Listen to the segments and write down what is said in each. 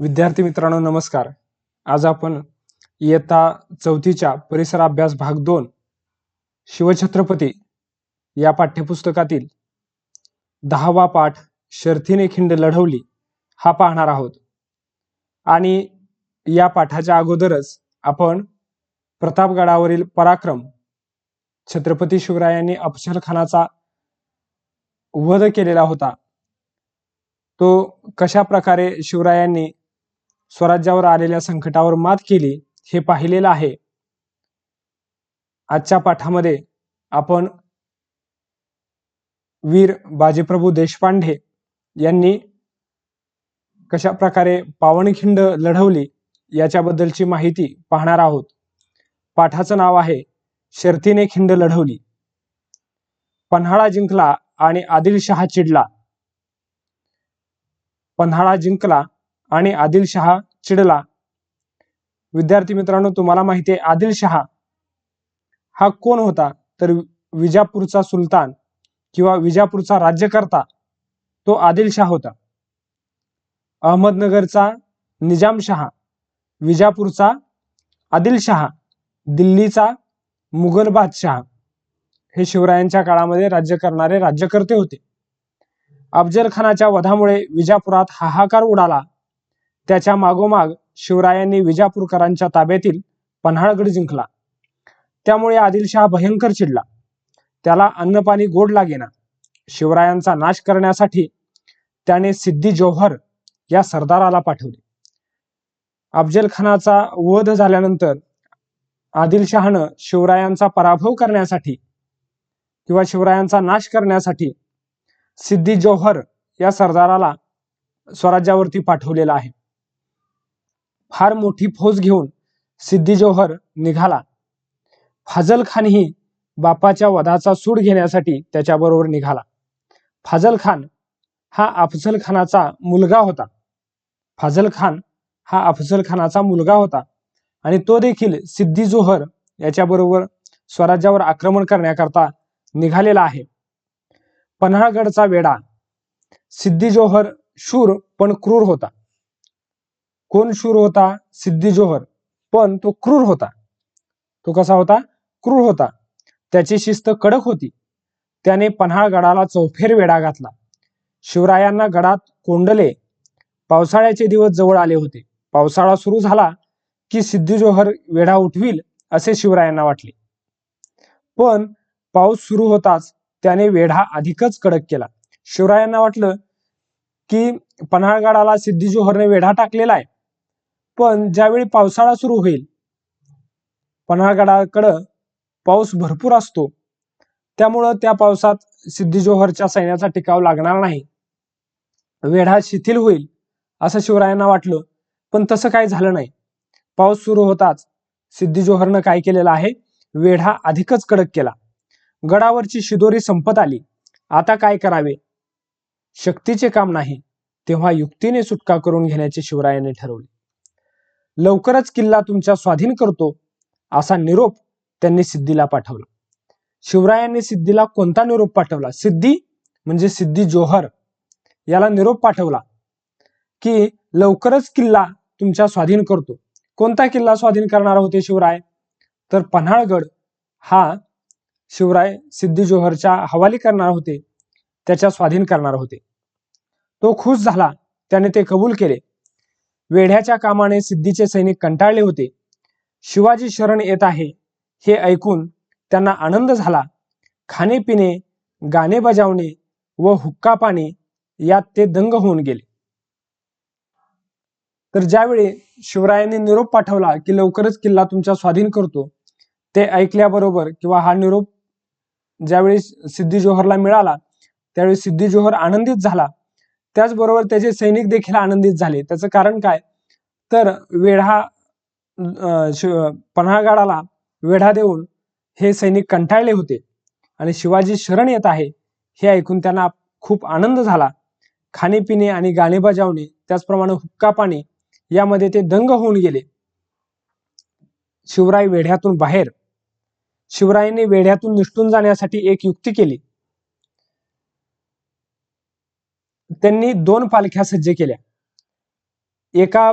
विद्यार्थी मित्रांनो नमस्कार. आज आपण इयत्ता चौथीच्या परिसर अभ्यास भाग दोन शिवछत्रपती या पाठ्यपुस्तकातील दहावा पाठ शर्थीने खिंड लढवली हा पाहणार आहोत. आणि या पाठाच्या अगोदरच आपण प्रतापगडावरील पराक्रम छत्रपती शिवरायांनी अफजलखानाचा वध केलेला होता. तो कशा प्रकारे शिवरायांनी स्वराज्यावर आलेल्या संकटावर मात केली हे पाहिलेलं आहे. आजच्या पाठामध्ये आपण वीर बाजीप्रभू देशपांडे यांनी कशा प्रकारे पावनखिंड लढवली याच्याबद्दलची माहिती पाहणार आहोत. पाठाचं नाव आहे शर्तीने खिंड लढवली. पन्हाळा जिंकला आणि आदिलशहा चिडला. पन्हाळा जिंकला आणि आदिलशहा चिडला. विद्यार्थी मित्रांनो तुम्हाला माहिती आहे आदिलशहा हा कोण होता? तर विजापूरचा सुलतान किंवा विजापूरचा राज्यकर्ता तो आदिलशहा होता. अहमदनगरचा निजामशहा विजापूरचा आदिलशहा दिल्लीचा मुघल बादशहा. हे शिवरायांच्या काळामध्ये राज्य करणारे राज्यकर्ते होते. अफजल खानाच्या वधामुळे विजापुरात हाहाकार उडाला. त्याच्या मागोमाग शिवरायांनी विजापूरकरांच्या ताब्यातील पन्हाळगड जिंकला. त्यामुळे आदिलशहा भयंकर चिडला. त्याला अन्नपाणी गोड लागेना. शिवरायांचा नाश करण्यासाठी त्याने सिद्धी जोहर या सरदाराला पाठवले. अफजल खानाचा वध झाल्यानंतर आदिलशहानं शिवरायांचा पराभव करण्यासाठी किंवा शिवरायांचा नाश करण्यासाठी सिद्धी जोहर या सरदाराला स्वराज्यावरती पाठवलेला आहे. फार मोठी फौज घेऊन सिद्धी जोहर निघाला. फाजल खानही बापाच्या वधाचा सूड घेण्यासाठी त्याच्याबरोबर निघाला. फाजल खान हा अफजल खानाचा मुलगा होता. फाजल खान हा अफजल खानाचा मुलगा होता आणि तो देखील सिद्धी जोहर याच्याबरोबर स्वराज्यावर आक्रमण करण्याकरता निघालेला आहे. पन्हाळगडचा वेढा. सिद्धी जोहर शूर पण क्रूर होता. कोण शूर होता? सिद्धी जोहर. पण तो क्रूर होता. तो कसा होता? क्रूर होता. त्याची शिस्त कडक होती. त्याने पन्हाळगडाला चौफेर वेढा घातला. शिवरायांना गडात कोंडले. पावसाळ्याचे दिवस जवळ आले होते. पावसाळा सुरू झाला की सिद्धी जोहर वेढा उठवील असे शिवरायांना वाटले. पण पाऊस सुरू होताच त्याने वेढा अधिकच कडक केला. शिवरायांना वाटलं की पन्हाळगडाला सिद्धी जोहरने वेढा टाकलेला आहे. पण ज्यावेळी पावसाळा सुरू होईल पन्हाळगडाकडं पाऊस भरपूर असतो. त्यामुळं त्या पावसात सिद्धी जोहरच्या सैन्याचा टिकाव लागणार नाही. वेढा शिथिल होईल असं शिवरायांना वाटलं पण तसं काही झालं नाही. पाऊस सुरू होताच सिद्धी जोहरनं काय केलेलं आहे? वेढा अधिकच कडक केला. गडावरची शिदोरी संपत आली. आता काय करावे? शक्तीचे काम नाही तेव्हा युक्तीने सुटका करून घेण्याचे शिवरायांनी ठरवले. लवकरच किल्ला तुमच्या स्वाधीन करतो असा निरोप त्यांनी सिद्धीला पाठवला. शिवरायांनी सिद्धीला कोणता निरोप पाठवला? सिद्धी म्हणजे सिद्धी जोहर. याला निरोप पाठवला की लवकरच किल्ला तुमच्या स्वाधीन करतो. कोणता किल्ला स्वाधीन करणार होते शिवराय? तर पन्हाळगड. हा शिवराय सिद्धी जोहरच्या हवाली करणार होते त्याच्या स्वाधीन करणार होते. तो खुश झाला त्याने ते कबूल केले. वेढ्याच्या कामाने सिद्धीचे सैनिक कंटाळले होते. शिवाजी शरण येत आहे हे ऐकून त्यांना आनंद झाला. खाणेपिणे गाणे बजावणे व हुक्का पाणी यात ते दंग होऊन गेले. तर ज्यावेळी शिवरायांनी निरोप पाठवला की लवकरच किल्ला तुमच्या स्वाधीन करतो ते ऐकल्याबरोबर किंवा हा निरोप ज्यावेळी सिद्धी जोहरला मिळाला त्यावेळी सिद्धी जोहर आनंदित झाला. त्याचबरोबर त्याचे सैनिक देखील आनंदित झाले. त्याचं कारण काय? तर वेढा पन्हाळगडाला वेढा देऊन हे सैनिक कंटाळले होते आणि शिवाजी शरण येत आहे हे ऐकून त्यांना खूप आनंद झाला. खाणेपिणे आणि गाणे बजावणे त्याचप्रमाणे हुक्का पाणी यामध्ये ते दंग होऊन गेले. शिवराय वेढ्यातून बाहेर. शिवरायांनी वेढ्यातून निष्ठून जाण्यासाठी एक युक्ती केली. त्यांनी दोन पालख्या सज्ज केल्या. एका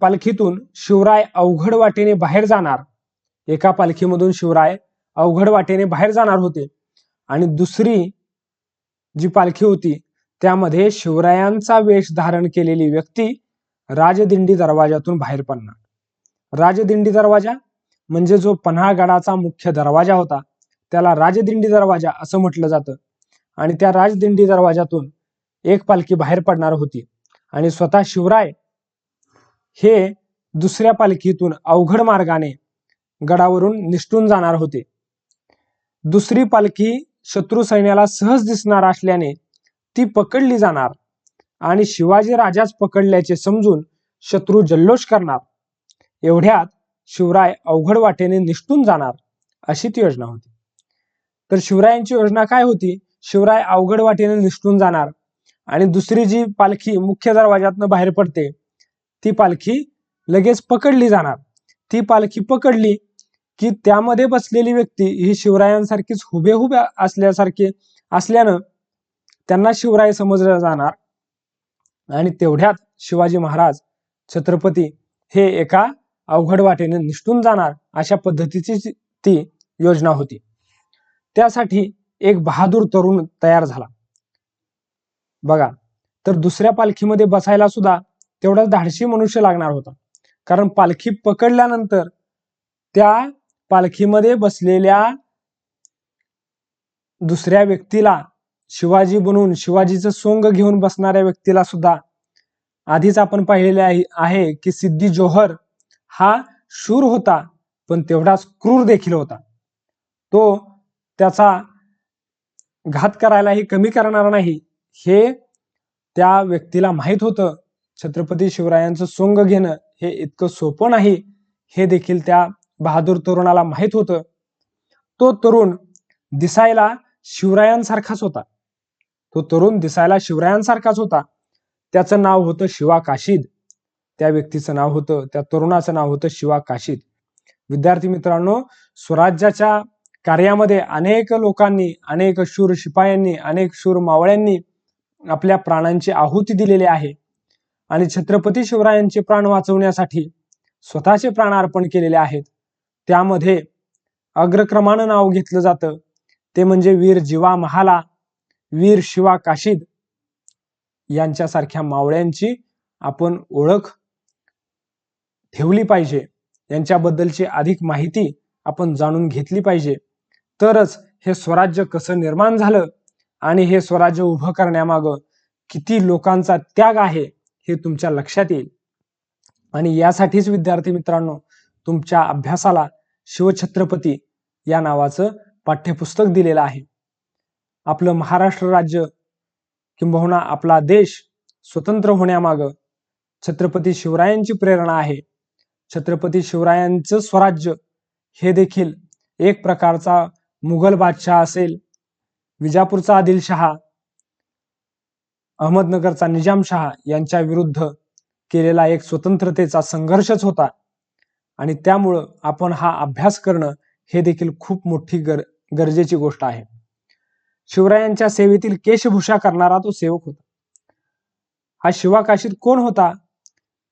पालखीतून शिवराय अवघड वाटेने बाहेर जाणार. एका पालखीमधून शिवराय अवघड वाटेने बाहेर जाणार होते. आणि दुसरी जी पालखी होती त्यामध्ये शिवरायांचा वेश धारण केलेली व्यक्ती राजदिंडी दरवाजातून बाहेर पडणार. राजदिंडी दरवाजा म्हणजे जो पन्हाळगडाचा मुख्य दरवाजा होता त्याला राजदिंडी दरवाजा असं म्हटलं जातं. आणि त्या राजदिंडी दरवाजातून एक पालखी बाहेर पडणार होती. आणि स्वतः शिवराय हे दुसऱ्या पालखीतून अवघड मार्गाने गडावरून निष्ठून जाणार होते. दुसरी पालखी शत्रू सैन्याला सहज दिसणार असल्याने ती पकडली जाणार आणि शिवाजी राजाच पकडल्याचे समजून शत्रू जल्लोष करणार. एवढ्यात शिवराय अवघड वाटेने निष्ठून जाणार अशी ती योजना होती. तर शिवरायांची योजना काय होती? शिवराय अवघड वाटेने निष्ठून जाणार आणि दुसरी जी पालखी मुख्य दरवाज्यातनं बाहेर पडते ती पालखी लगेच पकडली जाणार. ती पालखी पकडली की त्यामध्ये बसलेली व्यक्ती ही शिवरायांसारखीच हुबेहुब असल्यासारखी असल्यानं त्यांना शिवराय समजलं जाणार. आणि तेवढ्यात शिवाजी महाराज छत्रपती हे एका अवघड वाटेने निष्ठून जाणार अशा पद्धतीची ती योजना होती. त्यासाठी एक बहादूर तरुण तयार झाला. बघा तर दुसऱ्या पालखीमध्ये बसायला सुद्धा तेवढाच धाडशी मनुष्य लागणार होता. कारण पालखी पकडल्यानंतर त्या पालखीमध्ये बसलेल्या दुसऱ्या व्यक्तीला शिवाजी बनून शिवाजीचं सोंग घेऊन बसणाऱ्या व्यक्तीला सुद्धा आधीच आपण पाहिलेले आहे की सिद्धी जोहर हा शूर होता पण तेवढाच क्रूर देखील होता. तो त्याचा घात करायलाही कमी करणार नाही हे त्या व्यक्तीला माहीत होतं. छत्रपती शिवरायांचं सोंग घेणं हे इतकं सोपं नाही हे देखील त्या बहादूर तरुणाला माहीत होतं. तो तरुण दिसायला शिवरायांसारखाच होता. तो तरुण दिसायला शिवरायांसारखाच होता. त्याचं नाव होतं शिवा काशीद. त्या व्यक्तीचं नाव होतं त्या तरुणाचं नाव होतं शिवा काशीद. विद्यार्थी मित्रांनो स्वराज्याच्या कार्यामध्ये अनेक लोकांनी अनेक शूर शिपायांनी अनेक शूर मावळ्यांनी आपल्या प्राणांची आहुती दिलेली आहे. आणि छत्रपती शिवरायांचे प्राण वाचवण्यासाठी स्वतःचे प्राण अर्पण केलेले आहेत. त्यामध्ये अग्रक्रमानं नाव घेतलं जातं. ते म्हणजे वीर जिवा महाला वीर शिवा काशीद यांच्यासारख्या मावळ्यांची आपण ओळख ठेवली पाहिजे. यांच्याबद्दलची अधिक माहिती आपण जाणून घेतली पाहिजे. तरच हे स्वराज्य कसं निर्माण झालं आणि हे स्वराज्य उभं करण्यामागं किती लोकांचा त्याग आहे हे तुमच्या लक्षात येईल. आणि यासाठीच विद्यार्थी मित्रांनो तुमच्या अभ्यासाला शिवछत्रपती या नावाचं पाठ्यपुस्तक दिलेलं आहे. आपलं महाराष्ट्र राज्य किंबहुना आपला देश स्वतंत्र होण्यामाग छत्रपती शिवरायांची प्रेरणा आहे. छत्रपती शिवरायांचं स्वराज्य हे देखील एक प्रकारचा मुघल बादशाह असेल विजापूरचा आदिलशहा अहमदनगरचा निजामशहा यांच्या विरुद्ध केलेला एक स्वतंत्रतेचा संघर्षच होता. आणि त्यामुळं आपण हा अभ्यास करणं हे देखील खूप मोठी गर गरजेची गोष्ट आहे. शिवरायांच्या सेवेतील केशभूषा करणारा तो सेवक होता. हा शिवाकाशीद कोण होता?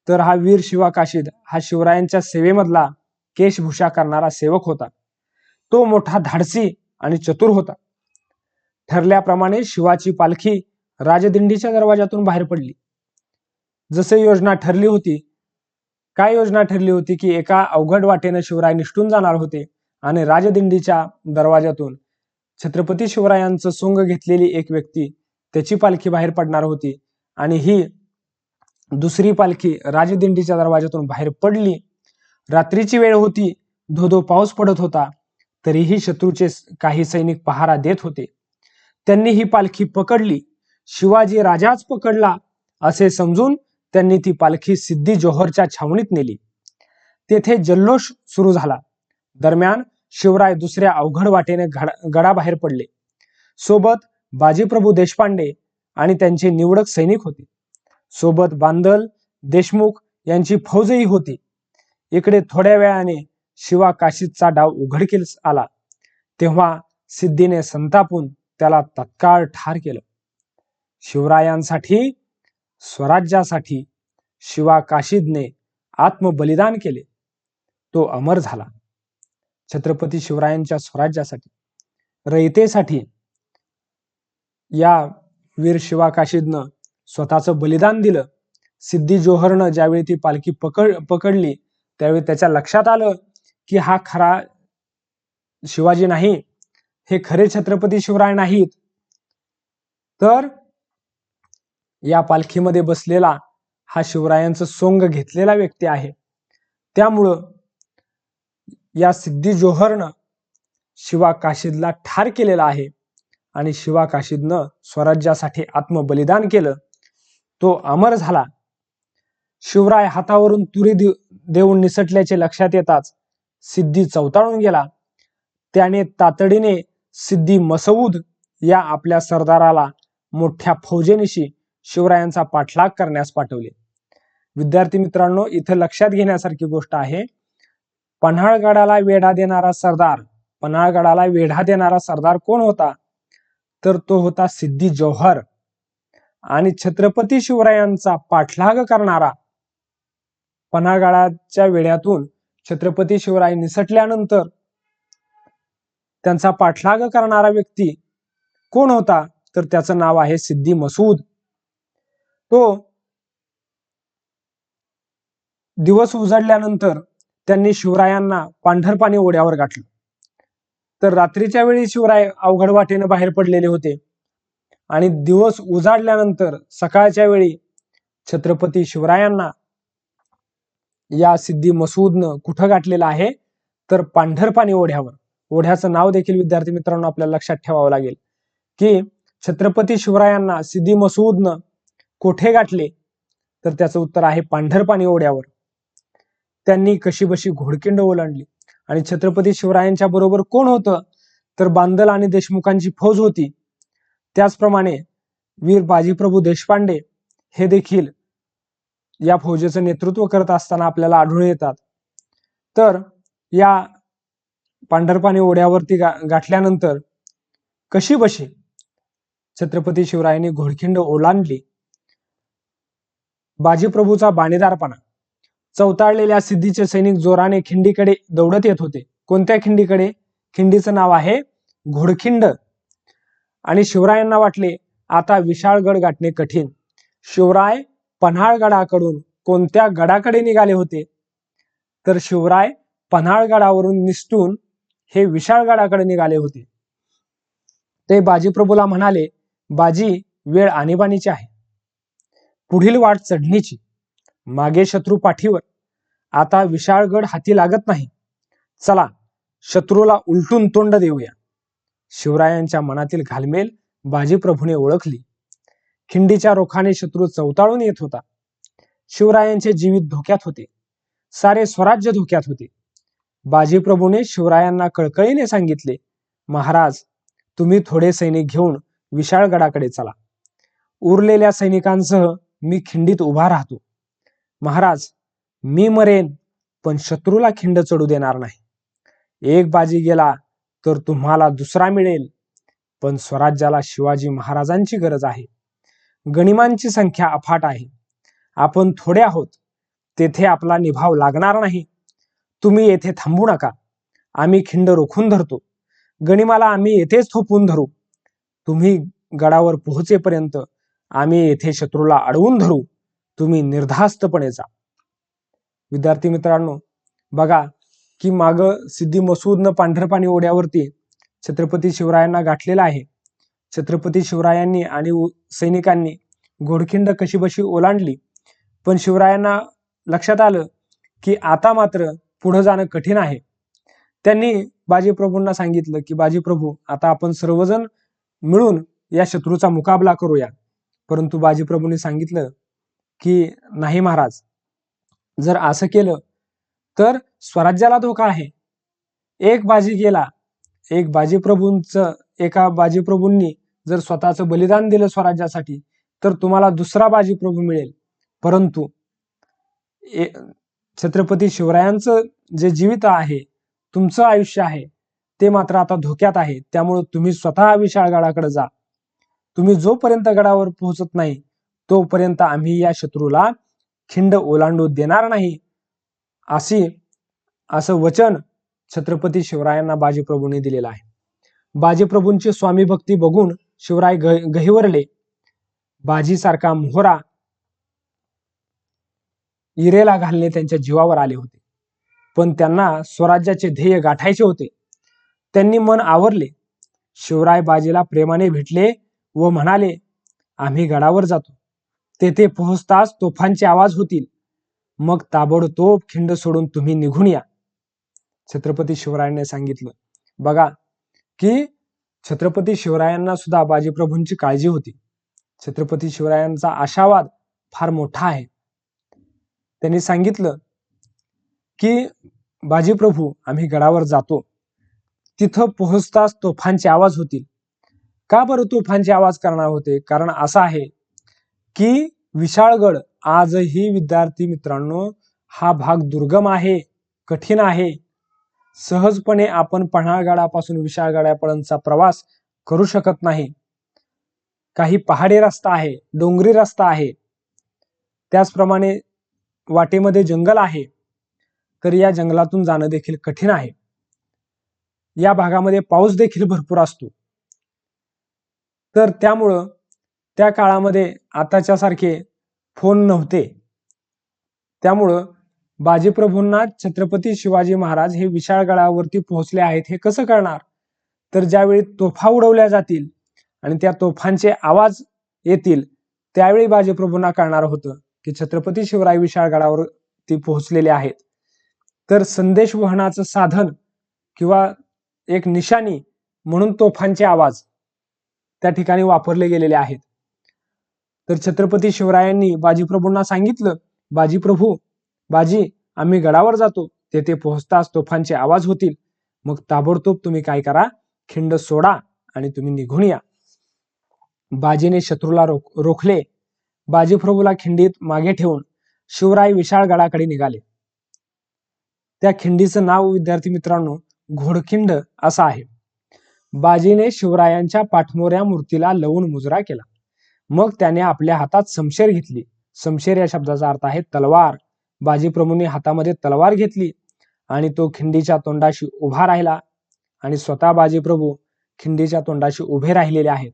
तर हा वीर शिवाकाशीद हा शिवरायांच्या सेवेमधला केशभूषा करणारा सेवक होता. तो मोठा धाडसी आणि चतुर होता. ठरल्याप्रमाणे शिवाची पालखी राजदिंडीच्या दरवाजातून बाहेर पडली. जसे योजना ठरली होती काय योजना ठरली होती की एका अवघड वाटेने शिवराय निष्ठून जाणार होते आणि राजदिंडीच्या दरवाजातून छत्रपती शिवरायांचं सोंग घेतलेली एक व्यक्ती त्याची पालखी बाहेर पडणार होती आणि ही दुसरी पालखी राजदिंडीच्या दरवाजातून बाहेर पडली. रात्रीची वेळ होती धोधो पाऊस पडत होता तरीही शत्रूचे काही सैनिक पहारा देत होते. त्यांनी ही पालखी पकडली. शिवाजी राजाच पकडला असे समजून त्यांनी ती पालखी सिद्धी जोहरच्या छावणीत नेली. तेथे जल्लोष सुरू झाला. दरम्यान शिवराय दुसऱ्या अवघड वाटेने गडाबाहेर पडले. सोबत बाजीप्रभू देशपांडे आणि त्यांचे निवडक सैनिक होते. सोबत बांदल देशमुख यांची फौजही होती. इकडे थोड्या वेळाने शिवा काशीदचा डाव उघडकीस आला. तेव्हा सिद्धीने संतापून त्याला तत्काळ ठार केलं. शिवरायांसाठी स्वराज्यासाठी शिवा काशीदने आत्मबलिदान केले. तो अमर झाला. छत्रपती शिवरायांच्या स्वराज्यासाठी रयतेसाठी या वीर शिवा काशीदनं स्वतःचं बलिदान दिलं. सिद्धी जोहरनं ज्यावेळी ती पालखी पकड पकडली त्यावेळी त्याच्या लक्षात आलं की हा खरा शिवाजी नाही. हे खरे छत्रपती शिवराय नाहीत. तर या पालखीमध्ये बसलेला हा शिवरायांचं सोंग घेतलेला व्यक्ती आहे. त्यामुळं या सिद्धी जोहरनं शिवा काशीदला ठार केलेला आहे आणि शिवा काशीदनं स्वराज्यासाठी आत्मबलिदान केलं. तो अमर झाला. शिवराय हातावरून तुरी देऊन निसटल्याचे लक्षात येताच सिद्धी चवताळून गेला. त्याने तातडीने सिद्धी मसऊद या आपल्या सरदाराला मोठ्या फौजेनिशी शिवरायांचा पाठलाग करण्यास पाठवले. विद्यार्थी मित्रांनो इथं लक्षात घेण्यासारखी गोष्ट आहे. पन्हाळगडाला वेढा देणारा सरदार पन्हाळगडाला वेढा देणारा सरदार कोण होता? तर तो होता सिद्धी जौहर. आणि छत्रपती शिवरायांचा पाठलाग करणारा पन्हाळगडाच्या वेढ्यातून छत्रपती शिवराय निसटल्यानंतर त्यांचा पाठलाग करणारा व्यक्ती कोण होता? तर त्याचं नाव आहे सिद्धी मसूद. तो दिवस उजाडल्यानंतर त्यांनी शिवरायांना पांढरपाणी ओढ्यावर गाठलं तर रात्रीच्या वेळी शिवराय अवघड वाटेने बाहेर पडलेले होते. आणि दिवस उजाडल्यानंतर सकाळच्या वेळी छत्रपती शिवरायांना या सिद्धी मसूदनं कुठं गाठलेलं आहे? तर पांढरपाणी ओढ्यावर. ओढ्याचं नाव देखील विद्यार्थी मित्रांनो आपल्याला लक्षात ठेवावं लागेल. की छत्रपती शिवरायांना सिद्धी मसूदनं कोठे गाठले? तर त्याचं उत्तर आहे पांढरपाणी ओढ्यावर. त्यांनी कशी बशी घोडकिंड ओलांडली. आणि छत्रपती शिवरायांच्या बरोबर कोण होतं? तर बांदल आणि देशमुखांची फौज होती. त्याचप्रमाणे वीर बाजीप्रभू देशपांडे हे देखील या फौजेचं नेतृत्व करत असताना आपल्याला आढळून येतात. तर या पांढरपाणी ओढ्यावरती गा गाठल्यानंतर कशी बशी? छत्रपती शिवरायांनी घोडखिंड ओलांडली. बाजीप्रभूचा बाणेदारपणा. चौताळलेल्या सिद्धीचे सैनिक जोराने खिंडीकडे दौडत येत होते. कोणत्या खिंडीकडे? खिंडीचं नाव आहे घोडखिंड. आणि शिवरायांना वाटले आता विशाळगड गाठणे कठीण. शिवराय पन्हाळगडाकडून कोणत्या गडाकडे निघाले होते? तर शिवराय पन्हाळगडावरून निसटून हे विशाळगडाकडे निघाले होते. ते बाजीप्रभूला म्हणाले बाजी वेळ आणीबाणीची आहे. पुढील वाट चढणीची. मागे शत्रू पाठीवर. आता विशाळगड हाती लागत नाही. चला शत्रूला उलटून तोंड देऊया. शिवरायांच्या मनातील घालमेल बाजीप्रभूने ओळखली. खिंडीच्या रोखाने शत्रू चवताळून येत होता. शिवरायांचे जीवित धोक्यात होते. सारे स्वराज्य धोक्यात होते. बाजीप्रभूने शिवरायांना कळकळीने सांगितले महाराज तुम्ही थोडे सैनिक घेऊन विशाळगडाकडे चला. उरलेल्या सैनिकांसह मी खिंडीत उभा राहतो. महाराज मी मरेन पण शत्रूला खिंड चढू देणार नाही. एक बाजी गेला तर तुम्हाला दुसरा मिळेल. पण स्वराज्याला शिवाजी महाराजांची गरज आहे. गणिमांची संख्या अफाट आहे. आपण थोडे आहोत. तेथे आपला निभाव लागणार नाही. तुम्ही येथे थांबू नका. आम्ही खिंड रोखून धरतो. गणिमाला आम्ही येथेच थोपून धरू. तुम्ही गडावर पोहोचेपर्यंत आम्ही येथे शत्रूला अडवून धरू. तुम्ही निर्धास्तपणे जा. विद्यार्थी मित्रांनो बघा की माग सिद्धी मसूदनं पांढरपाणी ओढ्यावरती छत्रपती शिवरायांना गाठलेला आहे. छत्रपती शिवरायांनी आणि सैनिकांनी घोडखिंड कशी बशी ओलांडली. पण शिवरायांना लक्षात आलं की आता मात्र पुढं जाणं कठीण आहे. त्यांनी बाजीप्रभूंना सांगितलं की बाजीप्रभू आता आपण सर्वजण मिळून या शत्रूचा मुकाबला करूया. परंतु बाजीप्रभूंनी सांगितलं की नाही महाराज जर असं केलं तर स्वराज्याला धोका आहे. एक बाजी गेला एक बाजीप्रभूंच एका बाजीप्रभूंनी जर स्वतःचं बलिदान दिलं स्वराज्यासाठी तर तुम्हाला दुसरा बाजीप्रभू मिळेल. परंतु छत्रपती शिवरायांचं जे जीवित आहे तुमचं आयुष्य आहे ते मात्र आता धोक्यात आहे. त्यामुळे तुम्ही स्वतः विशाळ गडाकडे जा. तुम्ही जोपर्यंत गडावर पोहोचत नाही तोपर्यंत आम्ही या शत्रूला खिंड ओलांडू देणार नाही. अशी असं वचन छत्रपती शिवरायांना बाजीप्रभूंनी दिलेलं आहे. बाजीप्रभूंची स्वामी भक्ती बघून शिवराय ग- गहिवरले बाजीसारखा मोहरा इरेला घालणे त्यांच्या जीवावर आले होते. पण त्यांना स्वराज्याचे ध्येय गाठायचे होते. त्यांनी मन आवरले. शिवराय बाजीला प्रेमाने भेटले व म्हणाले आम्ही गडावर जातो. तेथे पोहोचताच तोफांचे आवाज होतील. मग ताबडतोब खिंड सोडून तुम्ही निघून या. छत्रपती शिवरायांनी सांगितलं. बघा की छत्रपती शिवरायांना सुद्धा बाजीप्रभूंची काळजी होती. छत्रपती शिवरायांचा आशावाद फार मोठा आहे. त्यांनी सांगितलं की बाजीप्रभू आम्ही गडावर जातो. तिथं पोहोचताच तोफांचे आवाज होतील. का बरं तोफांचे आवाज करणार होते? कारण असं आहे की विशाळगड आजही विद्यार्थी मित्रांनो हा भाग दुर्गम आहे कठीण आहे. सहजपणे आपण पन्हाळगडापासून विशाळगडापर्यंतचा प्रवास करू शकत नाही. काही पहाडी रस्ता आहे डोंगरी रस्ता आहे. त्याचप्रमाणे वाटेमध्ये जंगल आहे तर या जंगलातून जाणं देखील कठीण आहे. या भागामध्ये पाऊस देखील भरपूर असतो. तर त्यामुळं त्या काळामध्ये आताच्या सारखे फोन नव्हते. त्यामुळं बाजीप्रभूंना छत्रपती शिवाजी महाराज हे विशाळगडावरती पोहोचले आहेत हे कसं करणार तर ज्यावेळी तोफा उडवल्या जातील आणि त्या तोफांचे आवाज येतील त्यावेळी बाजीप्रभूंना कळणार होतं. की छत्रपती शिवराय विशाळगडावर ती पोहोचलेले आहेत. तर संदेश वहनाचं साधन किंवा एक निशाणी म्हणून तोफांचे आवाज त्या ठिकाणी वापरले गेलेले आहेत. तर छत्रपती शिवरायांनी बाजीप्रभूंना सांगितलं बाजीप्रभू बाजी आम्ही गडावर जातो तेथे पोहोचताच तोफांचे आवाज होतील. मग ताबडतोब तुम्ही काय करा खिंड सोडा आणि तुम्ही निघून या. बाजीने शत्रूला रोख रोखले. बाजीप्रभूला खिंडीत मागे ठेवून शिवराय विशाळ गडाकडे निघाले. त्या खिंडीचं नाव विद्यार्थी मित्रांनो घोडखिंड असं आहे. बाजीने शिवरायांच्या पाठमोऱ्या मूर्तीला लवून मुजरा केला. मग त्याने आपल्या हातात समशेर घेतली. समशेर या शब्दाचा अर्थ आहे तलवार. बाजीप्रभूंनी हातामध्ये तलवार घेतली आणि तो खिंडीच्या तोंडाशी उभा राहिला आणि स्वतः बाजीप्रभू खिंडीच्या तोंडाशी उभे राहिलेले आहेत.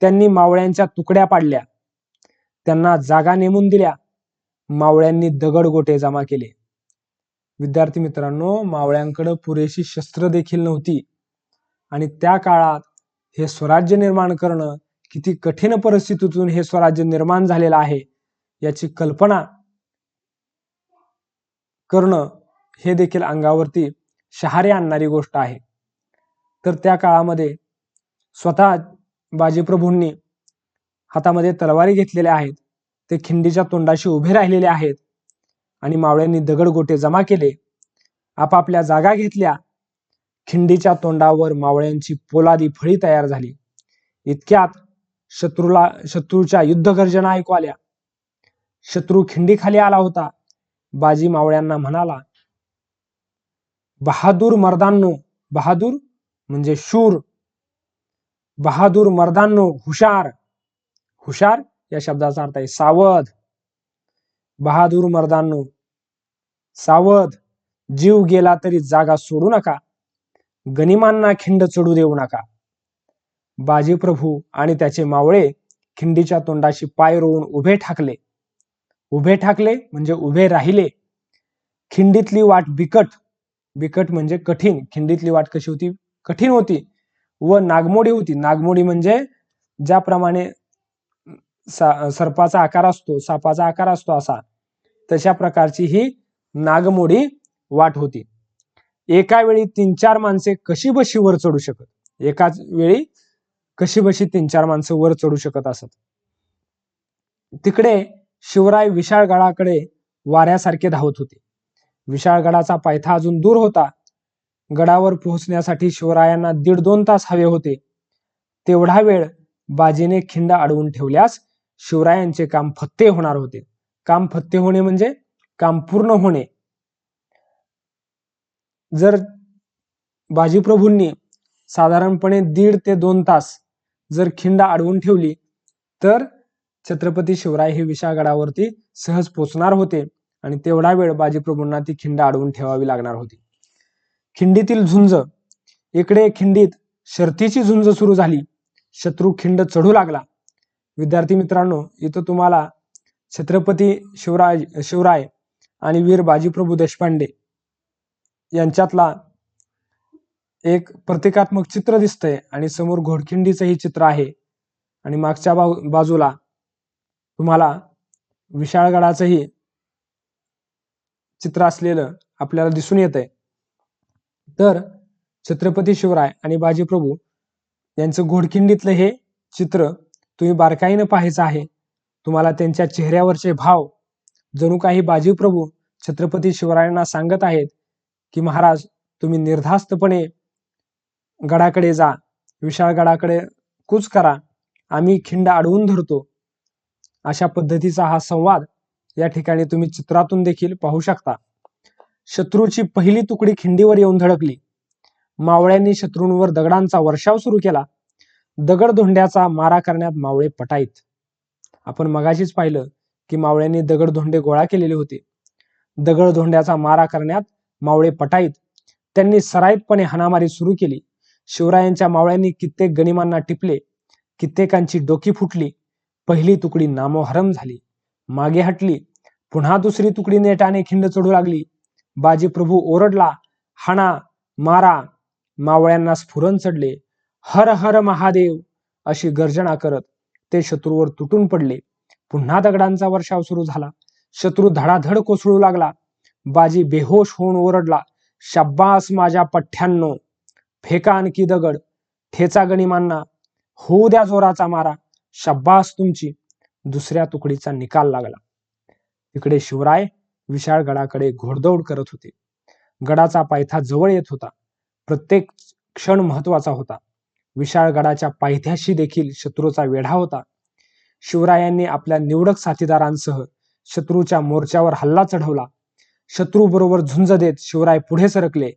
त्यांनी मावळ्यांच्या तुकड्या पाडल्या. त्यांना जागा नेमून दिल्या. मावळ्यांनी दगड गोटे जमा केले. विद्यार्थी मित्रांनो मावळ्यांकडे पुरेशी शस्त्र देखील नव्हती. आणि त्या काळात हे स्वराज्य निर्माण करणं किती कठीण परिस्थितीतून हे स्वराज्य निर्माण झालेलं आहे याची कल्पना करणं हे देखील अंगावरती शहारे आणणारी गोष्ट आहे. तर त्या काळामध्ये स्वतः बाजीप्रभूंनी हातामध्ये तलवारी घेतलेल्या आहेत. ते खिंडीच्या तोंडाशी उभे राहिलेले आहेत. आणि मावळ्यांनी दगडगोटे जमा केले. आपापल्या जागा घेतल्या. खिंडीच्या तोंडावर मावळ्यांची पोलादी फळी तयार झाली. इतक्यात शत्रूला शत्रूच्या युद्धगर्जना ऐकू आल्या. शत्रू खिंडीखाली आला होता. बाजी मावळ्यांना म्हणाला बहादूर मर्दांनो बहादूर म्हणजे शूर. बहादूर मर्दांनो हुशार. हुशार या शब्दाचा अर्थ आहे सावध. बहादूर मर्दांनो सावध. जीव गेला तरी जागा सोडू नका. गनिमांना खिंड चढू देऊ नका. बाजीप्रभू आणि त्याचे मावळे खिंडीच्या तोंडाशी पाय रोवून उभे ठाकले. उभे ठाकले म्हणजे उभे राहिले. खिंडीतली वाट बिकट. बिकट म्हणजे कठीण. खिंडीतली वाट कशी होती? कठीण होती व नागमोडी होती. नागमोडी म्हणजे ज्याप्रमाणे सर्पाचा आकार असतो सापाचा आकार असतो असा. तशा प्रकारची ही नागमोडी वाट होती. एका वेळी तीन चार माणसे कशी बशी वर चढू शकत? एकाच वेळी कशी बशी तीन चार माणसं वर चढू शकत असत? तिकडे शिवराय विशाळगडाकडे वाऱ्यासारखे धावत होते. विशाळगडाचा पायथा अजून दूर होता. गडावर पोहोचण्यासाठी शिवरायांना दीड दोन तास हवे होते. तेवढा वेळ बाजीने खिंड अडवून ठेवल्यास शिवरायांचे काम फत्ते होणार होते. काम फत्ते होणे म्हणजे काम पूर्ण होणे. जर बाजीप्रभूंनी साधारणपणे दीड ते दोन तास जर खिंड अडवून ठेवली तर छत्रपती शिवराय हे विशाळगडावरती सहज पोचणार होते आणि तेवढा वेळ बाजीप्रभूंना ती खिंड अडवून ठेवावी लागणार होती. खिंडीतील झुंज इकडे खिंडीत शर्तीची झुंज सुरू झाली. शत्रू खिंड चढू लागला. विद्यार्थी मित्रांनो इथं तुम्हाला छत्रपती शिवराय शिवराय आणि वीर बाजीप्रभू देशपांडे यांच्यातला एक प्रतिकात्मक चित्र दिसतंय आणि समोर घोडखिंडीचंही चित्र आहे. आणि मागच्या बाजूला तुम्हाला विशाळगडाचंही चित्र असलेलं आपल्याला दिसून येत आहे तर छत्रपती शिवराय आणि बाजीप्रभू यांचं घोडखिंडीतलं हे चित्र तुम्ही बारकाईनं पाहायचं आहे. तुम्हाला त्यांच्या चेहऱ्यावरचे भाव जणू काही बाजीप्रभू छत्रपती शिवरायांना सांगत आहेत की महाराज तुम्ही निर्धास्तपणे गडाकडे जा विशाळ गडाकडे कूच करा आम्ही खिंड अडवून धरतो. अशा पद्धतीचा हा संवाद या ठिकाणी तुम्ही चित्रातून देखील पाहू शकता. शत्रूची पहिली तुकडी खिंडीवर येऊन धडकली. मावळ्यांनी शत्रूंवर दगडांचा वर्षाव सुरू केला. दगडधोंड्याचा मारा करण्यात मावळे पटाईत. आपण मगाशीच पाहिलं की मावळ्यांनी दगडधोंडे गोळा केलेले होते. दगडधोंड्याचा मारा करण्यात मावळे पटाईत. त्यांनी सराईतपणे हाणामारी सुरू केली. शिवरायांच्या मावळ्यांनी कित्येक गनिमांना टिपले. कित्येकांची डोकी फुटली. पहिली तुकडी नामोहरम झाली. मागे हटली. पुन्हा दुसरी तुकडी नेटाने खिंड चढू लागली. बाजीप्रभू ओरडला हाणा मारा. मावळ्यांना स्फुरण चढले. हर हर महादेव अशी गर्जना करत ते शत्रूवर तुटून पडले. पुन्हा दगडांचा वर्षाव सुरू झाला. शत्रू धडाधड कोसळू लागला. बाजी बेहोश होऊन ओरडला शाब्बास माझ्या पठ्ठ्यांनो फेका आणखी दगड ठेचा गणिमांना होऊ द्या जोराचा मारा शब्बास तुमची. दुसऱ्या तुकडीचा निकाल लागला. इकडे शिवराय विशाळ गडाकडे घोडदौड करत होते. गडाचा पायथा जवळ येत होता. प्रत्येक क्षण महत्त्वाचा होता. विशाळगडाच्या पायथ्याशी देखील शत्रूचा वेढा होता. शिवरायांनी आपल्या निवडक साथीदारांसह शत्रूच्या मोर्चावर हल्ला चढवला. शत्रू बरोबर झुंज देत शिवराय पुढे सरकले.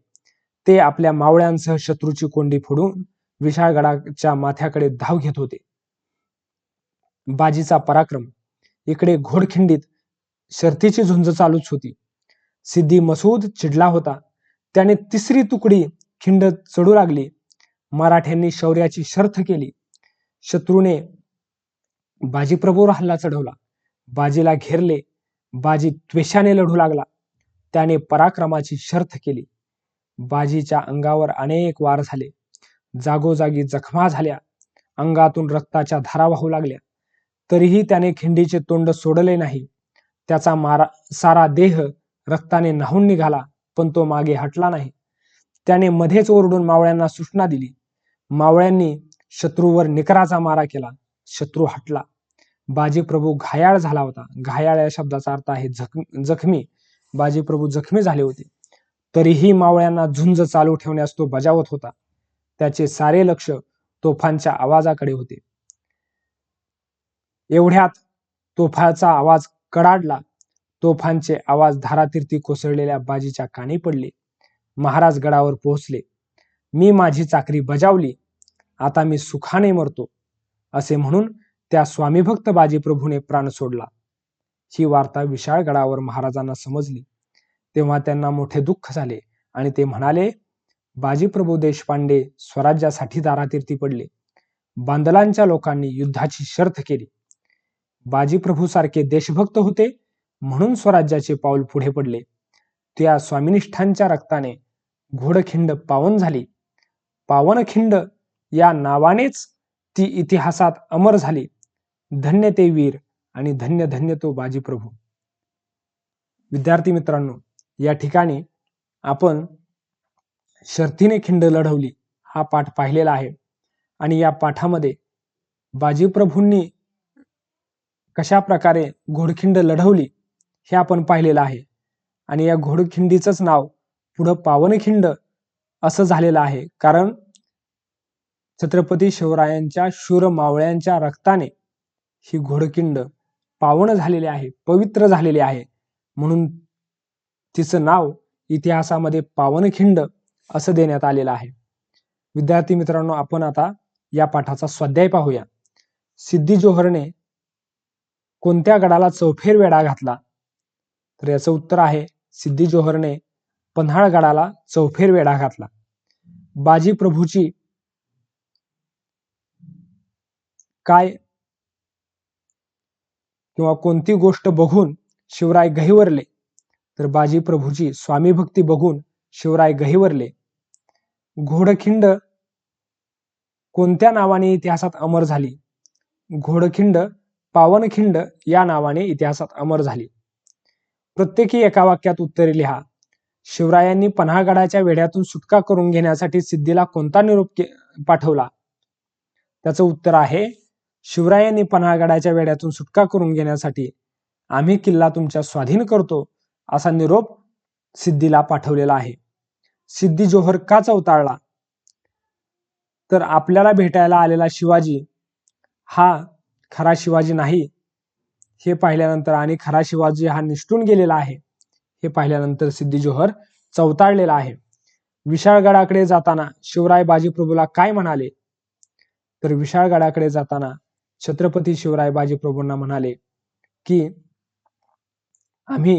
ते आपल्या मावळ्यांसह शत्रूची कोंडी फोडून विशाळगडाच्या माथ्याकडे धाव घेत होते. बाजीचा पराक्रम. इकडे घोडखिंडीत शर्तीची झुंज चालूच होती. सिद्धी मसूद चिडला होता. त्याने तिसरी तुकडी खिंड चढू लागली. मराठ्यांनी शौर्याची शर्थ केली. शत्रूने बाजीप्रभूवर हल्ला चढवला. बाजीला घेरले. बाजी त्वेषाने लढू लागला. त्याने पराक्रमाची शर्थ केली. बाजीच्या अंगावर अनेक वार झाले. जागोजागी जखमा झाल्या. अंगातून रक्ताच्या धारा वाहू लागल्या. तरीही त्याने खिंडीचे तोंड सोडले नाही. त्याचा मारा सारा देह रक्ताने न्हावून निघाला पण तो मागे हटला नाही. त्याने मध्येच ओरडून मावळ्यांना सूचना दिली. मावळ्यांनी शत्रूवर निकराचा मारा केला. शत्रू हटला. बाजीप्रभू घायाळ झाला होता. घायाळ या शब्दाचा अर्थ आहे जखमी जखमी. बाजीप्रभू जखमी झाले होते. तरीही मावळ्यांना झुंज चालू ठेवण्यास तो बजावत होता. त्याचे सारे लक्ष तोफांच्या आवाजाकडे होते. एवढ्यात तोफाचा आवाज कडाडला. तोफांचे आवाज धारातीर्थी कोसळलेल्या बाजीच्या कानी पडले. महाराज गडावर पोहोचले. मी माझी चाकरी बजावली. आता मी सुखाने मरतो असे म्हणून त्या स्वामीभक्त बाजीप्रभूने प्राण सोडला. ही वार्ता विशाळ गडावर महाराजांना समजली. तेव्हा त्यांना मोठे दुःख झाले आणि ते म्हणाले बाजीप्रभू देशपांडे स्वराज्यासाठी दारातीर्थी पडले. बांदलांच्या लोकांनी युद्धाची शर्थ केली. बाजीप्रभू सारखे देशभक्त होते म्हणून स्वराज्याचे पाऊल पुढे पडले. त्या स्वामिनिष्ठांच्या रक्ताने घोडखिंड पावन झाली. पावनखिंड या नावानेच ती इतिहासात अमर झाली. धन्य ते वीर आणि धन्य धन्य तो बाजीप्रभू विद्यार्थी मित्रांनो या ठिकाणी आपण शर्थीने खिंड लढवली हा पाठ पाहिलेला आहे. आणि या पाठामध्ये बाजीप्रभूंनी कशा प्रकारे घोडखिंड लढवली हे आपण पाहिलेलं आहे. आणि या घोडखिंडीचंच नाव पुढं पावनखिंड असं झालेलं आहे. कारण छत्रपती शिवरायांच्या शूर मावळ्यांच्या रक्ताने ही घोडखिंड पावन झालेली आहे पवित्र झालेली आहे. म्हणून तिचं नाव इतिहासामध्ये पावनखिंड असं देण्यात आलेलं आहे. विद्यार्थी मित्रांनो आपण आता या पाठाचा स्वाध्याय पाहूया. सिद्धी जोहरने कोणत्या गडाला चौफेर वेढा घातला? तर याचं उत्तर आहे सिद्धी जोहरने पन्हाळ गडाला चौफेर वेढा घातला. बाजी प्रभूची काय किंवा कोणती गोष्ट बघून शिवराय गहिवरले तर बाजी प्रभूची स्वामी भक्ती बघून शिवराय गहिवरले. घोडखिंड कोणत्या नावाने इतिहासात अमर झाली? घोडखिंड पावनखिंड या नावाने इतिहासात अमर झाली. प्रत्येकी एका वाक्यात उत्तरे लिहा. शिवरायांनी पन्हाळगडाच्या वेढ्यातून सुटका करून घेण्यासाठी सिद्धीला कोणता निरोप पाठवला? त्याचं उत्तर आहे शिवरायांनी पन्हाळगडाच्या वेढ्यातून सुटका करून घेण्यासाठी आम्ही किल्ला तुमच्या स्वाधीन करतो असा निरोप सिद्धीला पाठवलेला आहे. सिद्धी जोहर का चवताळला तर आपल्याला भेटायला आलेला शिवाजी हा खरा शिवाजी नाही. हे पाहिल्यानंतर आणि खरा शिवाजी हा निष्ठून गेलेला आहे. हे पाहिल्यानंतर सिद्धी जोहर चवताळलेला आहे. विशाळगडाकडे जाताना शिवराय बाजीप्रभूला काय म्हणाले? तर विशाळगडाकडे जाताना छत्रपती शिवराय बाजीप्रभूंना म्हणाले की आम्ही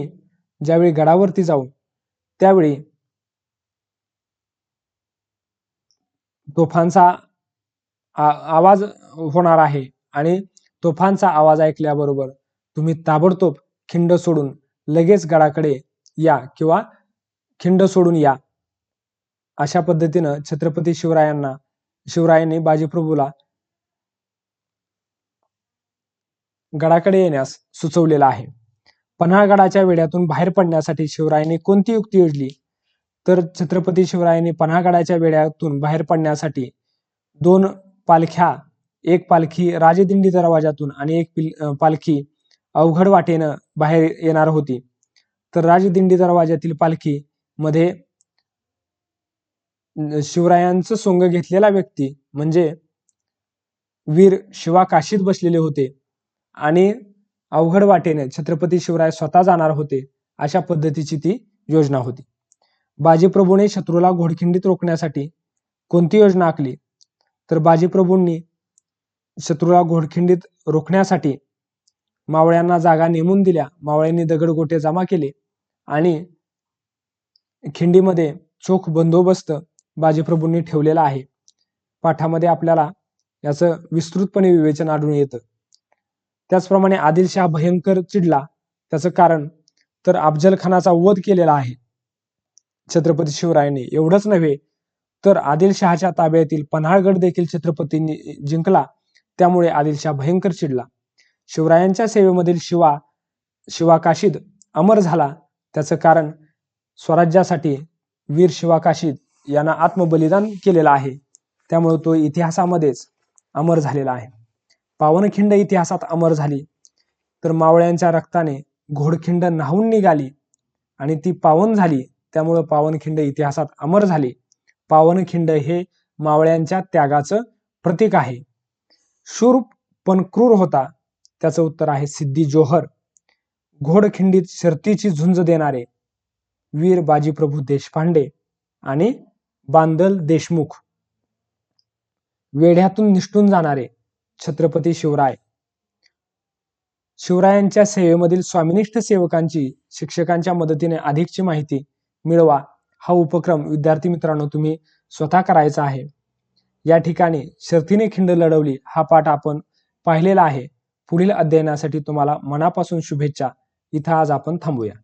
ज्यावेळी गडावरती जाऊ त्यावेळी तोफांचा आवाज होणार आहे आणि तोफांचा आवाज ऐकल्याबरोबर तुम्ही ताबडतोब खिंड सोडून लगेच गडाकडे या किंवा खिंड सोडून या. अशा पद्धतीनं छत्रपती शिवरायांना शिवरायांनी बाजीप्रभूला गडाकडे येण्यास सुचवलेला आहे. पन्हाळगडाच्या वेड्यातून बाहेर पडण्यासाठी शिवरायांनी कोणती युक्ती योजली? तर छत्रपती शिवरायांनी पन्हाळगडाच्या वेड्यातून बाहेर पडण्यासाठी दोन पालख्या एक पालखी राजदिंडी दरवाजातून आणि एक पालखी अवघड वाटेनं बाहेर येणार होती. तर राजदिंडी दरवाजातील पालखी मध्ये शिवरायांचं सोंग घेतलेला व्यक्ती म्हणजे वीर शिवा काशीत बसलेले होते आणि अवघड वाटेने छत्रपती शिवराय स्वतः जाणार होते अशा पद्धतीची ती योजना होती. बाजीप्रभूने शत्रूला घोडखिंडीत रोखण्यासाठी कोणती योजना आखली? तर बाजीप्रभूंनी शत्रूला घोडखिंडीत रोखण्यासाठी मावळ्यांना जागा नेमून दिल्या. मावळ्यांनी दगडगोटे जमा केले. आणि खिंडीमध्ये चोख बंदोबस्त बाजीप्रभूंनी ठेवलेला आहे. पाठामध्ये आपल्याला याचं विस्तृतपणे विवेचन आढळून येतं. त्याचप्रमाणे आदिलशाह भयंकर चिडला. त्याचं कारण तर अफजल खानाचा वध केलेला आहे. छत्रपती शिवरायांनी एवढंच नव्हे तर आदिलशहाच्या ताब्यातील पन्हाळगड देखील छत्रपतींनी जिंकला. त्यामुळे आदिलशाह भयंकर चिडला. शिवरायांच्या सेवेमधील शिवा शिवा काशीद अमर झाला. त्याचं कारण स्वराज्यासाठी वीर शिवा काशीद यांना आत्मबलिदान केलेलं आहे. त्यामुळे तो इतिहासामध्येच अमर झालेला आहे. पावनखिंड इतिहासात अमर झाली तर मावळ्यांच्या रक्ताने घोडखिंड नाहून निघाली आणि ती पावन झाली. त्यामुळं पावनखिंड इतिहासात अमर झाली. पावनखिंड हे मावळ्यांच्या त्यागाचं प्रतीक आहे. शूर पण क्रूर होता. त्याचं उत्तर आहे सिद्धी जोहर. घोडखिंडीत शर्तीची झुंज देणारे वीर बाजीप्रभू देशपांडे आणि बांदल देशमुख. वेढ्यातून निष्ठून जाणारे छत्रपती शिवराय. शिवरायांच्या सेवेमधील स्वामिनिष्ठ सेवकांची शिक्षकांच्या मदतीने अधिकची माहिती मिळवा हा उपक्रम विद्यार्थी मित्रांनो तुम्ही स्वतः करायचा आहे. या ठिकाणी शर्थीने खिंड लढवली हा पाठ आपण पाहिलेला आहे. पुढील अध्ययनासाठी तुम्हाला मनापासून शुभेच्छा. इथं आज आपण थांबूया.